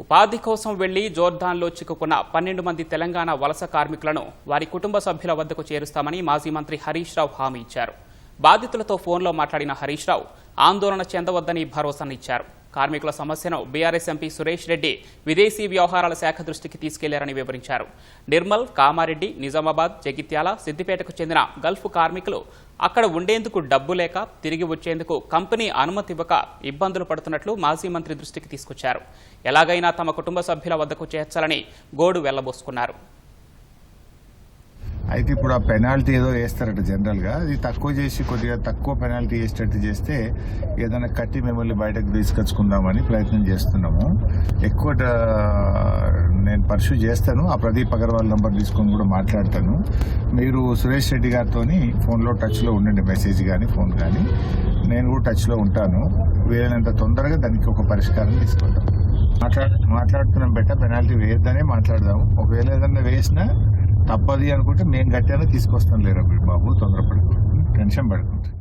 ఉపాధి కోసం వెళ్ళి జోర్దాన్లో చిక్కుకున్న పన్నెండు మంది తెలంగాణ వలస కార్మికులను వారి కుటుంబ సభ్యుల వద్దకు చేరుస్తామని మాజీ మంత్రి హరీష్ రావు హామీ ఇచ్చారు. బాధితులతో ఫోన్లో మాట్లాడిన హరీష్ రావు ఆందోళన చెందవద్దని భరోసానిచ్చారు. కార్మికుల సమస్యను బీఆర్ఎస్ ఎంపీ సురేష్ రెడ్డి విదేశీ వ్యవహారాల శాఖ దృష్టికి తీసుకెళ్ళారని వివరించారు. నిర్మల్ కామారెడ్డి నిజామాబాద్ జగిత్యాల సిద్దిపేటకు చెందిన గల్ఫ్ కార్మికులు అక్కడ ఉండేందుకు డబ్బు లేక తిరిగి వచ్చేందుకు కంపెనీ అనుమతి ఇవ్వక ఇబ్బందులు పడుతున్నట్లు మాజీ మంత్రి దృష్టికి తీసుకొచ్చారు. ఎలాగైనా తమ కుటుంబ సభ్యుల వద్దకు చేర్చాలని గోడు వెళ్ళబోసుకున్నారు. అయితే ఇప్పుడు ఆ పెనాల్టీ ఏదో వేస్తారట జనరల్గా తక్కువ చేసి కొద్దిగా తక్కువ పెనాల్టీ వేసేటట్టు చేస్తే ఏదైనా కట్టి మిమ్మల్ని బయటకు తీసుకొచ్చుకుందామని ప్రయత్నం చేస్తున్నాము. ఎక్కువ నేను పర్సూ చేస్తాను. ఆ ప్రదీప్ అగర్వాల్ నంబర్ తీసుకొని కూడా మాట్లాడతాను. మీరు సురేష్ రెడ్డి గారితో ఫోన్లో టచ్లో ఉండండి మెసేజ్ కానీ ఫోన్ కానీ నేను కూడా టచ్లో ఉంటాను. వీలైనంత తొందరగా దానికి ఒక పరిష్కారం తీసుకుంటాం మాట్లాడు మాట్లాడుతున్నాం బెట్ట పెనాల్టీ వేయద్దనే మాట్లాడదాము. ఒకవేళ ఏదన్నా వేసినా తప్పది అనుకుంటే నేను గట్టాను తీసుకొస్తాను లేరా బాబు తొందరపడుకో టెన్షన్ పడుకుంటాం